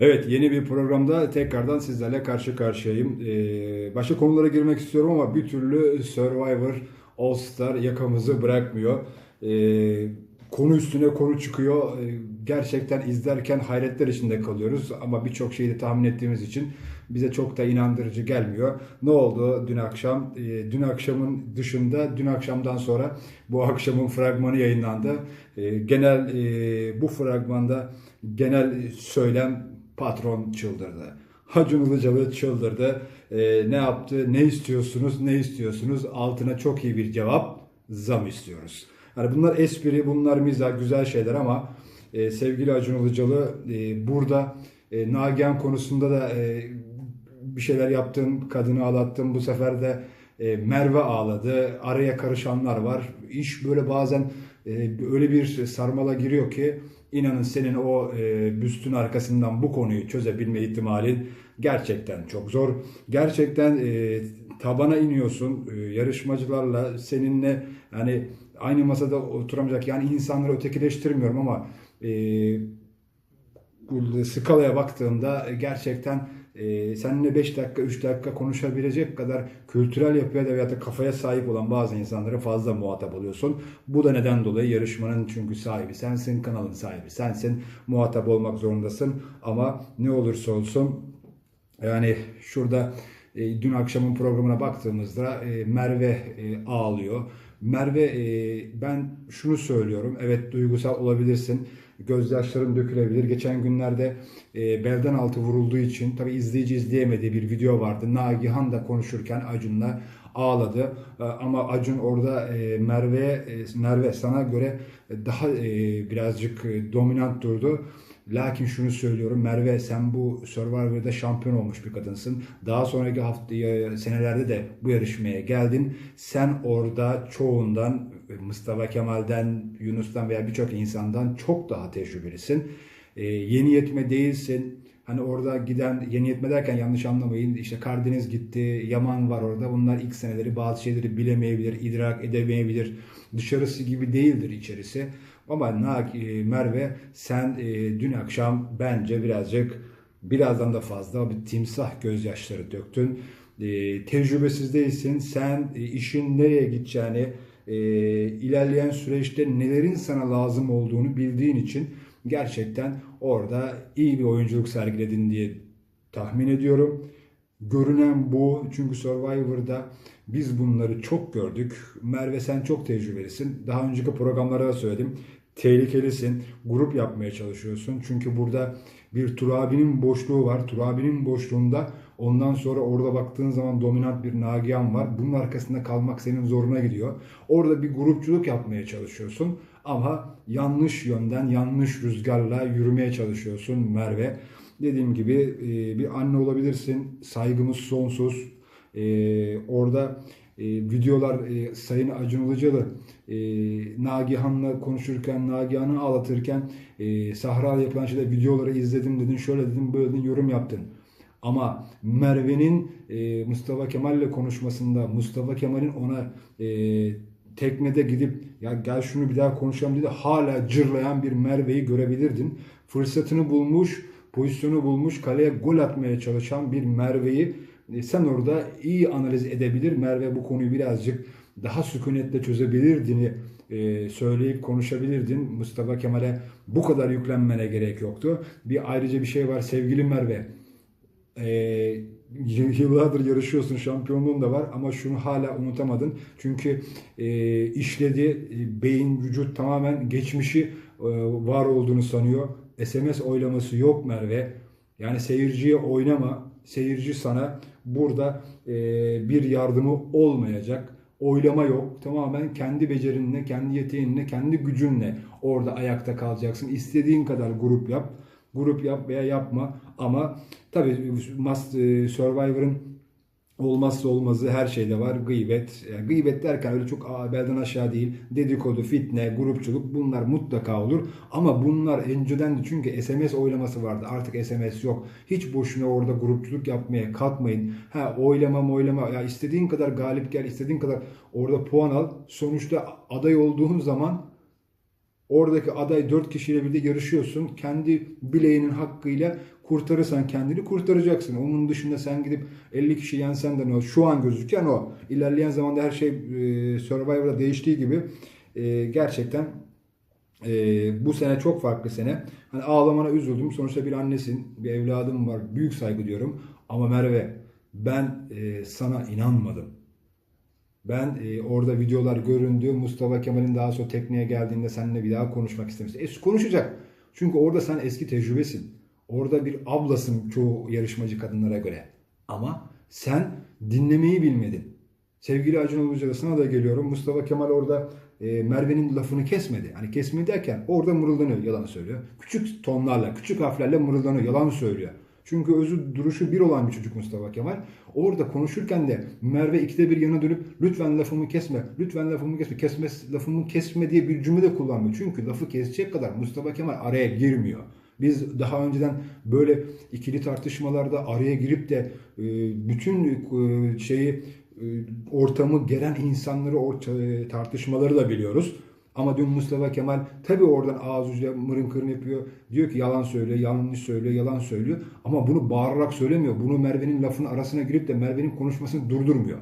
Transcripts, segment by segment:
Evet yeni bir programda tekrardan sizlerle karşı karşıyayım. Ee, başka konulara girmek istiyorum ama bir türlü Survivor All Star yakamızı bırakmıyor. Ee, konu üstüne konu çıkıyor. Ee, gerçekten izlerken hayretler içinde kalıyoruz ama birçok şeyi de tahmin ettiğimiz için bize çok da inandırıcı gelmiyor. Ne oldu dün akşam? Ee, dün akşamın dışında dün akşamdan sonra bu akşamın fragmanı yayınlandı. Ee, genel e, bu fragmanda genel söylem patron çıldırdı. Acun Ilıcalı çıldırdı. Ee, ne yaptı? Ne istiyorsunuz? Ne istiyorsunuz? Altına çok iyi bir cevap. Zam istiyoruz. Yani bunlar espri, bunlar mizah, güzel şeyler ama e, sevgili Acun Ilıcalı e, burada e, Nagihan konusunda da e, bir şeyler yaptın, kadını ağlattın. Bu sefer de e, Merve ağladı. Araya karışanlar var. İş böyle bazen e, öyle bir sarmala giriyor ki inanın senin o e, büstün arkasından bu konuyu çözebilme ihtimalin gerçekten çok zor. Gerçekten e, tabana iniyorsun e, yarışmacılarla seninle yani aynı masada oturamayacak yani insanları ötekileştirmiyorum ama e, skalaya baktığımda gerçekten e, seninle 5 dakika 3 dakika konuşabilecek kadar kültürel yapıya da veyahut da kafaya sahip olan bazı insanlara fazla muhatap oluyorsun. Bu da neden dolayı yarışmanın çünkü sahibi sensin, kanalın sahibi sensin. Muhatap olmak zorundasın ama ne olursa olsun yani şurada e, dün akşamın programına baktığımızda e, Merve e, ağlıyor. Merve e, ben şunu söylüyorum. Evet duygusal olabilirsin. Gözyaşların dökülebilir. Geçen günlerde e, belden altı vurulduğu için tabi izleyici izleyemediği bir video vardı. Nagihan da konuşurken Acun'la ağladı. E, ama Acun orada e, Merve e, Merve sana göre daha e, birazcık e, dominant durdu. Lakin şunu söylüyorum Merve sen bu Survivor'da şampiyon olmuş bir kadınsın. Daha sonraki hafta e, senelerde de bu yarışmaya geldin. Sen orada çoğundan Mustafa Kemal'den, Yunus'tan veya birçok insandan çok daha tecrübelisin. Ee, yeni yetme değilsin. Hani orada giden yeni yetme derken yanlış anlamayın. İşte Karadeniz gitti, Yaman var orada. Bunlar ilk seneleri bazı şeyleri bilemeyebilir, idrak edemeyebilir. Dışarısı gibi değildir içerisi. Ama Na- e, Merve sen e, dün akşam bence birazcık birazdan da fazla bir timsah gözyaşları döktün. E, tecrübesiz değilsin. Sen e, işin nereye gideceğini, e, ilerleyen süreçte nelerin sana lazım olduğunu bildiğin için gerçekten orada iyi bir oyunculuk sergiledin diye tahmin ediyorum. Görünen bu. Çünkü Survivor'da biz bunları çok gördük. Merve sen çok tecrübelisin. Daha önceki programlarda da söyledim. Tehlikelisin. Grup yapmaya çalışıyorsun. Çünkü burada bir Turabi'nin boşluğu var. Turabi'nin boşluğunda ondan sonra orada baktığın zaman dominant bir Nagihan var. Bunun arkasında kalmak senin zoruna gidiyor. Orada bir grupçuluk yapmaya çalışıyorsun. Ama yanlış yönden, yanlış rüzgarla yürümeye çalışıyorsun Merve. Dediğim gibi e, bir anne olabilirsin. Saygımız sonsuz. E, orada e, videolar Sayın Acun Ilıcalı Nagihan'la konuşurken, Nagihan'ı ağlatırken Sahra'da yapılan şeyde videoları izledim dedin, şöyle dedin, böyle dedin, yorum yaptın. Ama Merve'nin e, Mustafa Kemal'le konuşmasında Mustafa Kemal'in ona e, teknede gidip ya gel şunu bir daha konuşalım dedi hala cırlayan bir Merve'yi görebilirdin. Fırsatını bulmuş, pozisyonu bulmuş, kaleye gol atmaya çalışan bir Merve'yi e, sen orada iyi analiz edebilir. Merve bu konuyu birazcık daha sükunetle çözebilirdiğini e, söyleyip konuşabilirdin. Mustafa Kemal'e bu kadar yüklenmene gerek yoktu. Bir ayrıca bir şey var sevgili Merve. E, yıllardır yarışıyorsun şampiyonluğun da var ama şunu hala unutamadın. Çünkü e, işledi e, beyin vücut tamamen geçmişi e, var olduğunu sanıyor. SMS oylaması yok Merve. Yani seyirciye oynama. Seyirci sana burada e, bir yardımı olmayacak. Oylama yok. Tamamen kendi becerinle, kendi yeteneğinle, kendi gücünle orada ayakta kalacaksın. İstediğin kadar grup yap. Grup yap veya yapma. Ama tabii Mas- e, Survivor'ın olmazsa olmazı her şeyde var. Gıybet. Yani gıybet derken öyle çok belden aşağı değil. Dedikodu, fitne, grupçuluk bunlar mutlaka olur. Ama bunlar önceden de çünkü SMS oylaması vardı. Artık SMS yok. Hiç boşuna orada grupçuluk yapmaya kalkmayın. Ha oylama oylama. Ya istediğin kadar galip gel, istediğin kadar orada puan al. Sonuçta aday olduğun zaman Oradaki aday 4 kişiyle birlikte yarışıyorsun. Kendi bileğinin hakkıyla kurtarırsan kendini kurtaracaksın. Onun dışında sen gidip 50 kişi yensen de ne o? Şu an gözüken o. İlerleyen zamanda her şey e, Survivor'da değiştiği gibi e, gerçekten e, bu sene çok farklı sene. Hani ağlamana üzüldüm. Sonuçta bir annesin, bir evladım var. Büyük saygı diyorum. Ama Merve ben e, sana inanmadım. Ben e, orada videolar göründü. Mustafa Kemal'in daha sonra tekneye geldiğinde seninle bir daha konuşmak istemişti. E konuşacak. Çünkü orada sen eski tecrübesin. Orada bir ablasın çoğu yarışmacı kadınlara göre. Ama sen dinlemeyi bilmedin. Sevgili Acun Ilıcalı sana da geliyorum. Mustafa Kemal orada e, Merve'nin lafını kesmedi. Hani kesmedi derken orada mırıldanıyor, yalan söylüyor. Küçük tonlarla, küçük harflerle mırıldanıyor, yalan söylüyor. Çünkü özü duruşu bir olan bir çocuk Mustafa Kemal. Orada konuşurken de Merve ikide bir yana dönüp lütfen lafımı kesme, lütfen lafımı kesme, kesme lafımı kesme diye bir cümle de kullanmıyor. Çünkü lafı kesecek kadar Mustafa Kemal araya girmiyor. Biz daha önceden böyle ikili tartışmalarda araya girip de e, bütün e, şeyi e, ortamı geren insanları orta, tartışmaları da biliyoruz. Ama dün Mustafa Kemal tabi oradan ağız ucuyla mırın kırın yapıyor. Diyor ki yalan söylüyor, yanlış söylüyor, yalan söylüyor. Ama bunu bağırarak söylemiyor. Bunu Merve'nin lafının arasına girip de Merve'nin konuşmasını durdurmuyor.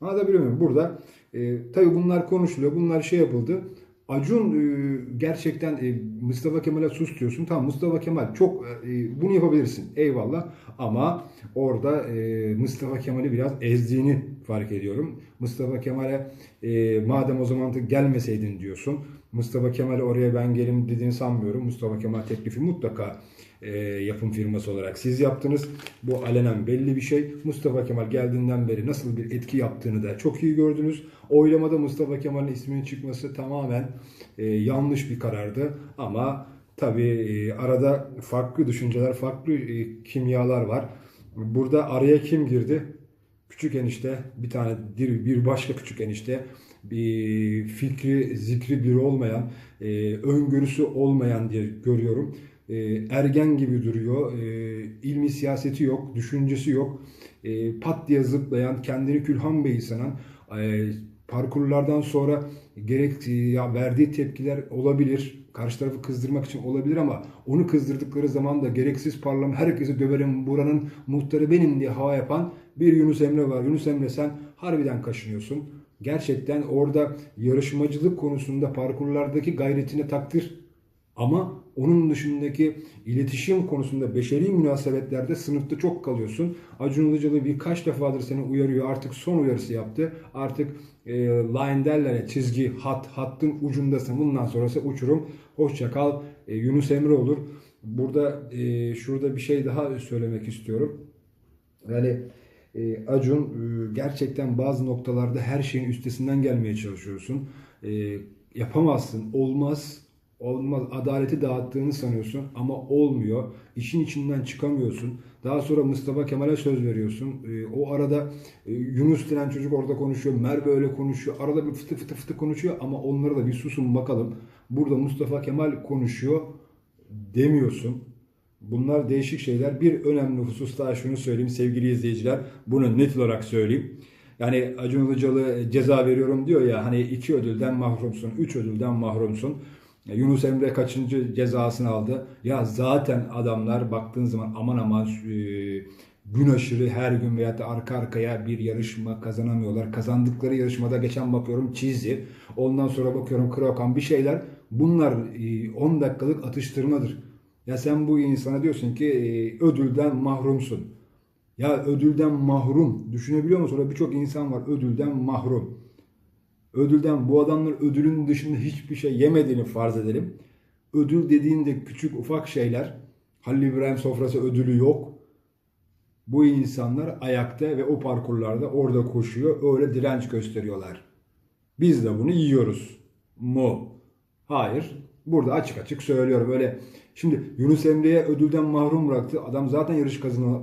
Anlatabiliyor muyum? Burada e, tabii bunlar konuşuluyor, bunlar şey yapıldı. Acun e, gerçekten e, Mustafa Kemal'e sus diyorsun. Tamam Mustafa Kemal çok e, bunu yapabilirsin. Eyvallah. Ama orada e, Mustafa Kemal'i biraz ezdiğini fark ediyorum. Mustafa Kemal'e e, madem o zaman da gelmeseydin diyorsun. Mustafa Kemal oraya ben gelim dediğini sanmıyorum. Mustafa Kemal teklifi mutlaka e, yapım firması olarak siz yaptınız. Bu alenen belli bir şey. Mustafa Kemal geldiğinden beri nasıl bir etki yaptığını da çok iyi gördünüz. Oylamada Mustafa Kemal'in isminin çıkması tamamen e, yanlış bir karardı. Ama tabii e, arada farklı düşünceler, farklı e, kimyalar var. Burada araya kim girdi? Küçük enişte, bir tane bir, başka küçük enişte, bir fikri, zikri bir olmayan, e, öngörüsü olmayan diye görüyorum. E, ergen gibi duruyor, e, ilmi siyaseti yok, düşüncesi yok. E, pat diye zıplayan, kendini Külhan Bey'i sanan, e, parkurlardan sonra gerek ya verdiği tepkiler olabilir. Karşı tarafı kızdırmak için olabilir ama onu kızdırdıkları zaman da gereksiz parlama herkesi döverim buranın muhtarı benim diye hava yapan bir Yunus Emre var. Yunus Emre sen harbiden kaşınıyorsun. Gerçekten orada yarışmacılık konusunda parkurlardaki gayretine takdir ama onun dışındaki iletişim konusunda beşeri münasebetlerde sınıfta çok kalıyorsun. Acun Ilıcalı birkaç defadır seni uyarıyor. Artık son uyarısı yaptı. Artık e, line derler ya çizgi, hat, hattın ucundasın. Bundan sonrası uçurum. Hoşça kal. E, Yunus Emre olur. Burada e, şurada bir şey daha söylemek istiyorum. Yani e, Acun e, gerçekten bazı noktalarda her şeyin üstesinden gelmeye çalışıyorsun. E, yapamazsın, olmaz olmaz adaleti dağıttığını sanıyorsun ama olmuyor. İşin içinden çıkamıyorsun. Daha sonra Mustafa Kemal'e söz veriyorsun. E, o arada e, Yunus denen çocuk orada konuşuyor. Merve öyle konuşuyor. Arada bir fıtı fıtı fıtı konuşuyor ama onlara da bir susun bakalım. Burada Mustafa Kemal konuşuyor demiyorsun. Bunlar değişik şeyler. Bir önemli husus daha şunu söyleyeyim sevgili izleyiciler. Bunu net olarak söyleyeyim. Yani Acun Ilıcalı ceza veriyorum diyor ya hani iki ödülden mahrumsun, üç ödülden mahrumsun. Yunus Emre kaçıncı cezasını aldı? Ya zaten adamlar baktığın zaman aman aman e, gün aşırı her gün veyahut da arka arkaya bir yarışma kazanamıyorlar. Kazandıkları yarışmada geçen bakıyorum çizdi. Ondan sonra bakıyorum krokan bir şeyler. Bunlar e, 10 dakikalık atıştırmadır. Ya sen bu insana diyorsun ki e, ödülden mahrumsun. Ya ödülden mahrum. Düşünebiliyor musun? Birçok insan var ödülden mahrum. Ödülden bu adamlar ödülün dışında hiçbir şey yemediğini farz edelim. Ödül dediğinde küçük ufak şeyler. Halil İbrahim sofrası ödülü yok. Bu insanlar ayakta ve o parkurlarda orada koşuyor. Öyle direnç gösteriyorlar. Biz de bunu yiyoruz. Mu? Hayır. Burada açık açık söylüyorum. Öyle şimdi Yunus Emre'ye ödülden mahrum bıraktı. Adam zaten yarış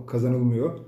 kazanılmıyor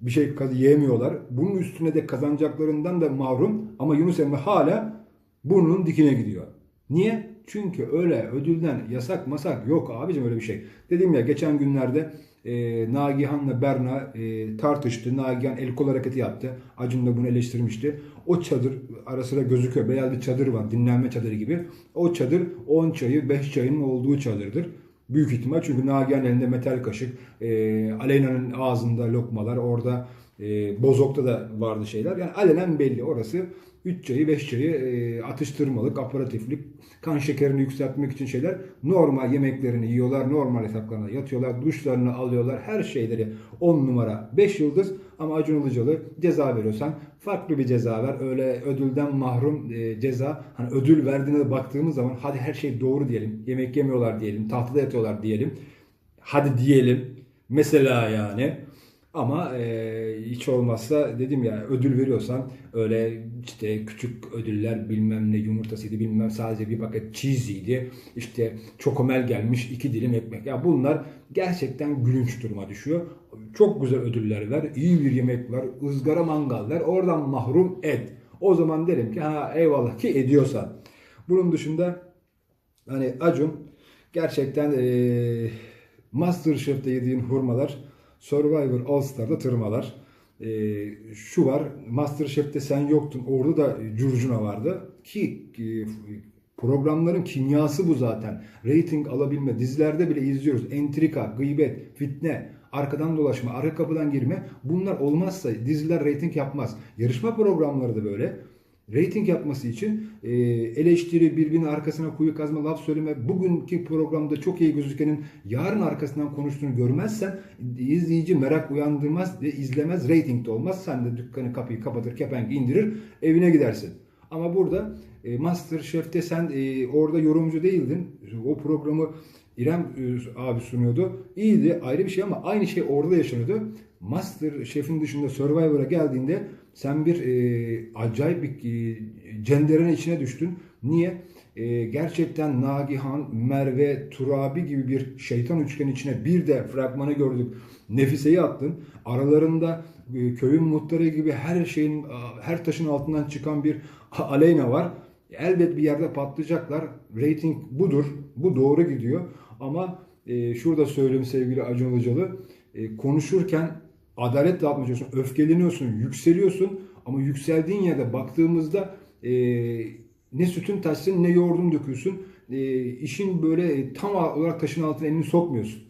bir şey yiyemiyorlar. Bunun üstüne de kazanacaklarından da mahrum ama Yunus Emre hala burnunun dikine gidiyor. Niye? Çünkü öyle ödülden yasak masak yok abicim öyle bir şey. Dedim ya geçen günlerde e, Nagihan'la Berna e, tartıştı. Nagihan el kol hareketi yaptı. Acun da bunu eleştirmişti. O çadır ara sıra gözüküyor. Beyaz bir çadır var. Dinlenme çadırı gibi. O çadır 10 çayı 5 çayının olduğu çadırdır. Büyük ihtimal çünkü Nagihan elinde metal kaşık. E, Aleyna'nın ağzında lokmalar. Orada e, Bozok'ta da vardı şeyler. Yani alenen belli. Orası 3 çayı 5 çayı e, atıştırmalık, aparatiflik, kan şekerini yükseltmek için şeyler. Normal yemeklerini yiyorlar, normal hesaplarına yatıyorlar, duşlarını alıyorlar, her şeyleri 10 numara 5 yıldız. Ama Acun Ilıcalı ceza veriyorsan farklı bir ceza ver. Öyle ödülden mahrum e, ceza. Hani ödül verdiğine baktığımız zaman hadi her şey doğru diyelim. Yemek yemiyorlar diyelim, tahtada yatıyorlar diyelim. Hadi diyelim. Mesela yani. Ama e, hiç olmazsa dedim ya ödül veriyorsan öyle işte küçük ödüller bilmem ne yumurtasıydı bilmem sadece bir paket cheesy'ydi. İşte çokomel gelmiş iki dilim ekmek. Ya bunlar gerçekten gülünç duruma düşüyor. Çok güzel ödüller ver. iyi bir yemek var. ızgara mangal ver. Oradan mahrum et. O zaman derim ki ha eyvallah ki ediyorsan. Bunun dışında hani Acun gerçekten e, Masterchef'te yediğin hurmalar Survivor All Star'da tırmalar. Ee, şu var Masterchef'te sen yoktun orada da curcuna vardı ki e, programların kimyası bu zaten. Rating alabilme dizilerde bile izliyoruz. Entrika, gıybet, fitne, arkadan dolaşma, arka kapıdan girme bunlar olmazsa diziler rating yapmaz. Yarışma programları da böyle rating yapması için e, eleştiri, birbirinin arkasına kuyu kazma, laf söyleme, bugünkü programda çok iyi gözükenin yarın arkasından konuştuğunu görmezsen izleyici merak uyandırmaz ve izlemez, rating de olmaz. Sen de dükkanı kapıyı kapatır, kepenk indirir, evine gidersin. Ama burada e, Masterchef'te sen e, orada yorumcu değildin. O programı İrem e, abi sunuyordu. İyiydi ayrı bir şey ama aynı şey orada yaşanıyordu. Master Chef'in dışında Survivor'a geldiğinde sen bir e, acayip bir e, cenderenin içine düştün. Niye? E, gerçekten Nagihan, Merve, Turabi gibi bir şeytan üçgen içine bir de fragmanı gördük. Nefise'yi attın. Aralarında e, köyün muhtarı gibi her şeyin, her taşın altından çıkan bir Aleyna var. Elbet bir yerde patlayacaklar. Rating budur. Bu doğru gidiyor. Ama e, şurada söyleyeyim sevgili Acun Ilıcalı. E, konuşurken adalet dağıtmaya çalışıyorsun. Öfkeleniyorsun, yükseliyorsun. Ama yükseldiğin yerde baktığımızda e, ne sütün taşsın ne yoğurdun dökülsün. E, işin böyle tam olarak taşın altına elini sokmuyorsun.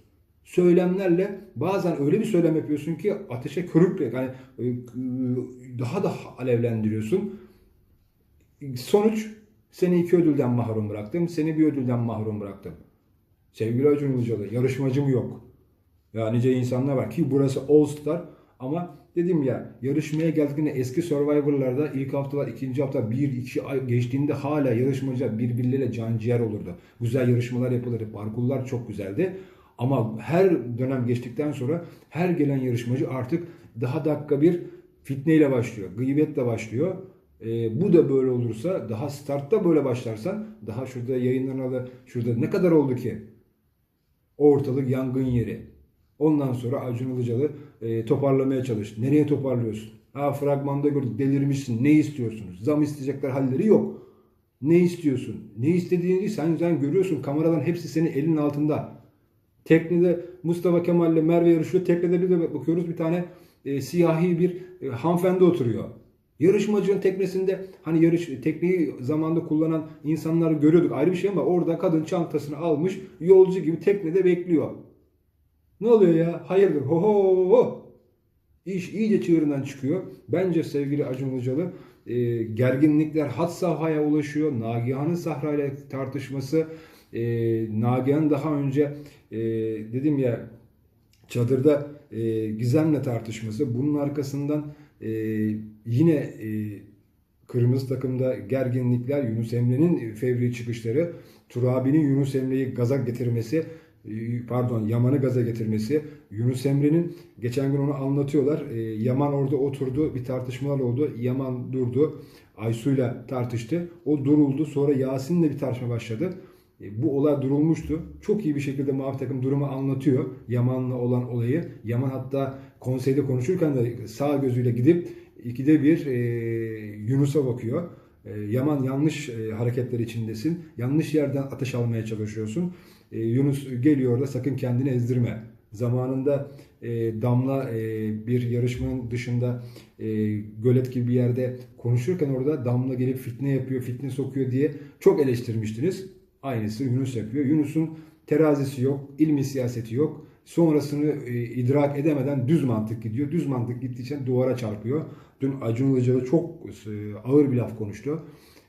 Söylemlerle bazen öyle bir söylem yapıyorsun ki ateşe körükle yani e, daha da alevlendiriyorsun. Sonuç seni iki ödülden mahrum bıraktım. Seni bir ödülden mahrum bıraktım. Sevgili Acun Ilıcalı yarışmacım yok. Ya nice insanlar var ki burası All Star ama dedim ya yarışmaya geldiğinde eski Survivor'larda ilk haftalar, ikinci hafta bir iki ay geçtiğinde hala yarışmacılar birbirleriyle can ciğer olurdu. Güzel yarışmalar yapılırdı. Parkurlar çok güzeldi. Ama her dönem geçtikten sonra her gelen yarışmacı artık daha dakika bir fitneyle başlıyor. Gıybetle başlıyor. E, bu da böyle olursa daha startta böyle başlarsan daha şurada yayınlanalı şurada ne kadar oldu ki? Ortalık yangın yeri. Ondan sonra Acun Ilıcalı e, toparlamaya çalış. Nereye toparlıyorsun? Ha fragmanda gördük delirmişsin. Ne istiyorsunuz? Zam isteyecekler halleri yok. Ne istiyorsun? Ne istediğini sen sen görüyorsun. Kameradan hepsi senin elinin altında. Teknede Mustafa Kemal ile Merve yarışıyor. Teknede bir de bakıyoruz bir tane e, siyahi bir e, hanımefendi oturuyor. Yarışmacının teknesinde hani yarış tekneyi zamanda kullanan insanları görüyorduk ayrı bir şey ama orada kadın çantasını almış yolcu gibi teknede bekliyor. Ne oluyor ya? Hayırdır? Ho ho ho. İş iyice çığırından çıkıyor. Bence sevgili Acun Ilıcalı e, gerginlikler had safhaya ulaşıyor. Nagihan'ın Sahra tartışması e, Nagihan daha önce e, dedim ya çadırda e, Gizem'le tartışması bunun arkasından e, yine e, kırmızı takımda gerginlikler Yunus Emre'nin fevri çıkışları Turabi'nin Yunus Emre'yi gaza getirmesi pardon Yaman'ı gaza getirmesi. Yunus Emre'nin geçen gün onu anlatıyorlar. Ee, Yaman orada oturdu. Bir tartışmalar oldu. Yaman durdu. Aysu'yla tartıştı. O duruldu. Sonra Yasin'le bir tartışma başladı. Ee, bu olay durulmuştu. Çok iyi bir şekilde mavi takım durumu anlatıyor. Yaman'la olan olayı. Yaman hatta konseyde konuşurken de sağ gözüyle gidip ikide bir e, Yunus'a bakıyor. E, Yaman yanlış e, hareketler içindesin. Yanlış yerden atış almaya çalışıyorsun. E, Yunus geliyor da sakın kendini ezdirme. Zamanında e, Damla e, bir yarışmanın dışında e, gölet gibi bir yerde konuşurken orada Damla gelip fitne yapıyor, fitne sokuyor diye çok eleştirmiştiniz. Aynısı Yunus yapıyor. Yunus'un terazisi yok, ilmi siyaseti yok. Sonrasını e, idrak edemeden düz mantık gidiyor. Düz mantık gittiği için duvara çarpıyor. Dün Acun Ilıcalı çok e, ağır bir laf konuştu.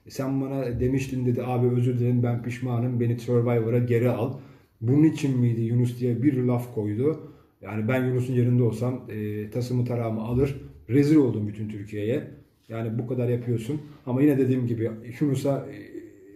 Sen bana demiştin dedi abi özür dilerim ben pişmanım beni Survivor'a geri al. Bunun için miydi Yunus diye bir laf koydu. Yani ben Yunus'un yerinde olsam e, tasımı tarağımı alır. Rezil oldum bütün Türkiye'ye. Yani bu kadar yapıyorsun. Ama yine dediğim gibi Yunus'a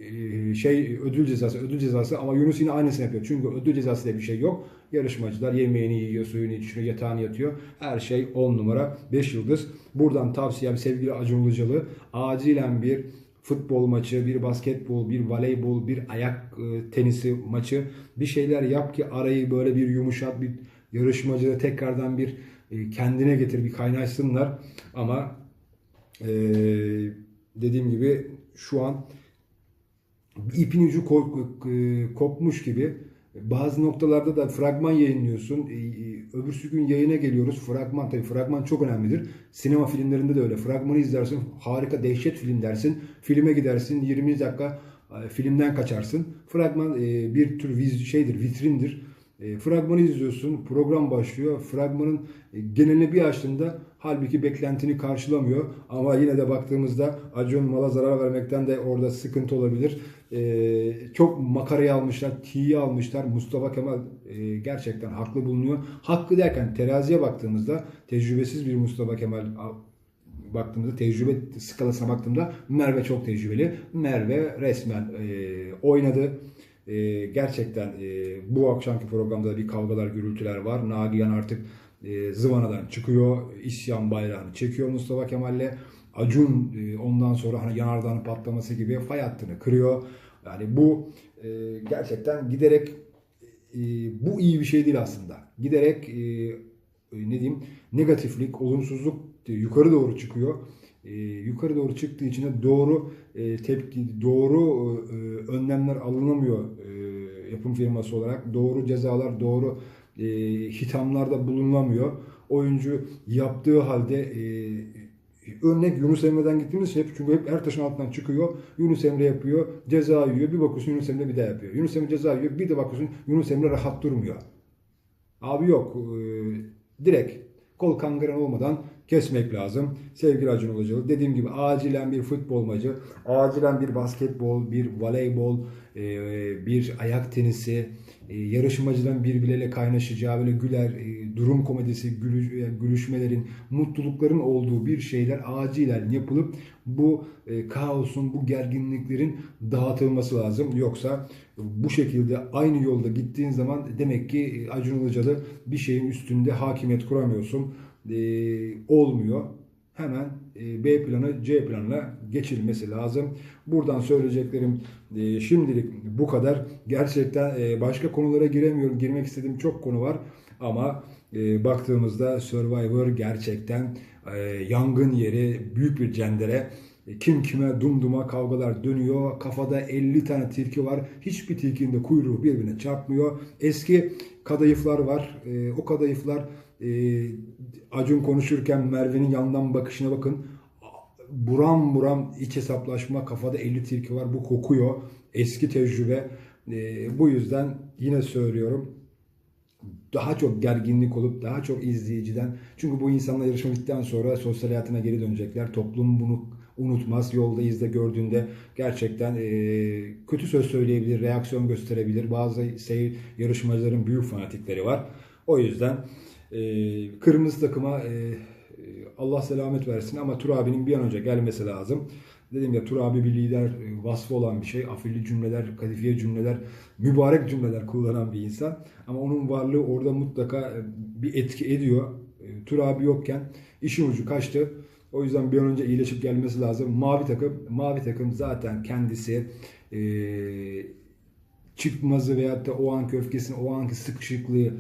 e, şey ödül cezası ödül cezası ama Yunus yine aynısını yapıyor. Çünkü ödül cezası diye bir şey yok. Yarışmacılar yemeğini yiyor, suyunu içiyor, yatağını yatıyor. Her şey 10 numara, 5 yıldız. Buradan tavsiyem sevgili Acun Ilıcalı acilen bir futbol maçı, bir basketbol, bir voleybol, bir ayak e, tenisi maçı bir şeyler yap ki arayı böyle bir yumuşat, bir yarışmacıda tekrardan bir e, kendine getir, bir kaynaşsınlar. Ama e, dediğim gibi şu an ipin ucu kopmuş gibi bazı noktalarda da fragman yayınlıyorsun. E, e, Öbürsü gün yayına geliyoruz. Fragman tabii fragman çok önemlidir. Sinema filmlerinde de öyle. Fragmanı izlersin. Harika dehşet film dersin. Filme gidersin. 20 dakika e, filmden kaçarsın. Fragman bir tür viz şeydir, vitrindir. E, fragmanı izliyorsun, program başlıyor. Fragmanın e, geneline bir açtığında halbuki beklentini karşılamıyor. Ama yine de baktığımızda Acun mala zarar vermekten de orada sıkıntı olabilir. E, çok makarayı almışlar, tiyi almışlar. Mustafa Kemal e, gerçekten haklı bulunuyor. Haklı derken teraziye baktığımızda tecrübesiz bir Mustafa Kemal baktığımızda tecrübe skalasına baktığımda Merve çok tecrübeli. Merve resmen e, oynadı. E, gerçekten e, bu akşamki programda da bir kavgalar, gürültüler var. Nagihan artık e, zıvanadan çıkıyor. İsyan bayrağını çekiyor Mustafa Kemal'le. Acun e, ondan sonra hani yanardağın patlaması gibi fay hattını kırıyor. Yani bu e, gerçekten giderek e, bu iyi bir şey değil aslında. Giderek e, e, ne diyeyim negatiflik, olumsuzluk e, yukarı doğru çıkıyor. E, yukarı doğru çıktığı için de doğru e, tepki, doğru e, önlemler alınamıyor e, yapım firması olarak. Doğru cezalar, doğru e, hitamlarda bulunamıyor. Oyuncu yaptığı halde e, örnek Yunus Emre'den gittiğimiz hep çünkü hep her taşın altından çıkıyor. Yunus Emre yapıyor, ceza yiyor. Bir bakıyorsun Yunus Emre bir daha yapıyor. Yunus Emre ceza yiyor, bir de bakıyorsun Yunus Emre rahat durmuyor. Abi yok. e, direkt kol kangren olmadan kesmek lazım. Sevgili Acun Ilıcalı. Dediğim gibi acilen bir futbol maçı, acilen bir basketbol, bir voleybol, e, bir ayak tenisi, e, yarışmacıdan birbirleriyle kaynaşacağı böyle güler, e, durum komedisi, gülü- gülüşmelerin, mutlulukların olduğu bir şeyler acilen yapılıp bu kaosun, bu gerginliklerin dağıtılması lazım. Yoksa bu şekilde aynı yolda gittiğin zaman demek ki Acun Ilıcalı bir şeyin üstünde hakimiyet kuramıyorsun. E, olmuyor. Hemen e, B planı C planına geçilmesi lazım. Buradan söyleyeceklerim e, şimdilik bu kadar. Gerçekten e, başka konulara giremiyorum. Girmek istediğim çok konu var. Ama baktığımızda Survivor gerçekten yangın yeri, büyük bir cendere. Kim kime dumduma kavgalar dönüyor. Kafada 50 tane tilki var. Hiçbir tilkinin de kuyruğu birbirine çarpmıyor. Eski kadayıflar var. O kadayıflar e, Acun konuşurken Merve'nin yandan bakışına bakın. Buram buram iç hesaplaşma. Kafada 50 tilki var. Bu kokuyor. Eski tecrübe. E, bu yüzden yine söylüyorum daha çok gerginlik olup daha çok izleyiciden çünkü bu insanlar yarışma bittikten sonra sosyal hayatına geri dönecekler. Toplum bunu unutmaz. Yolda izle gördüğünde gerçekten e, kötü söz söyleyebilir, reaksiyon gösterebilir. Bazı seyir yarışmacıların büyük fanatikleri var. O yüzden e, kırmızı takıma e, e, Allah selamet versin ama Tur abinin bir an önce gelmesi lazım. Dedim ya Tur abi bir lider e, vasfı olan bir şey. Afilli cümleler, kadifiye cümleler, mübarek cümleler kullanan bir insan. Ama onun varlığı orada mutlaka e, bir etki ediyor. E, Tur abi yokken işin ucu kaçtı. O yüzden bir an önce iyileşip gelmesi lazım. Mavi takım, mavi takım zaten kendisi çıkmazı veyahut da o anki öfkesini, o anki sıkışıklığı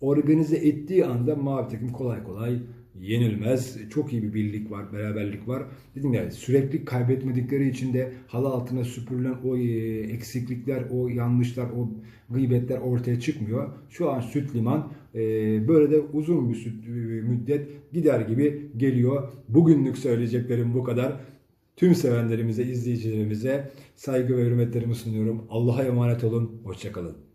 organize ettiği anda mavi takım kolay kolay yenilmez. Çok iyi bir birlik var, beraberlik var. Dedim ya sürekli kaybetmedikleri için de halı altına süpürülen o e, eksiklikler, o yanlışlar, o gıybetler ortaya çıkmıyor. Şu an Süt Liman e, böyle de uzun bir süt- müddet gider gibi geliyor. Bugünlük söyleyeceklerim bu kadar. Tüm sevenlerimize, izleyicilerimize saygı ve hürmetlerimi sunuyorum. Allah'a emanet olun. Hoşçakalın.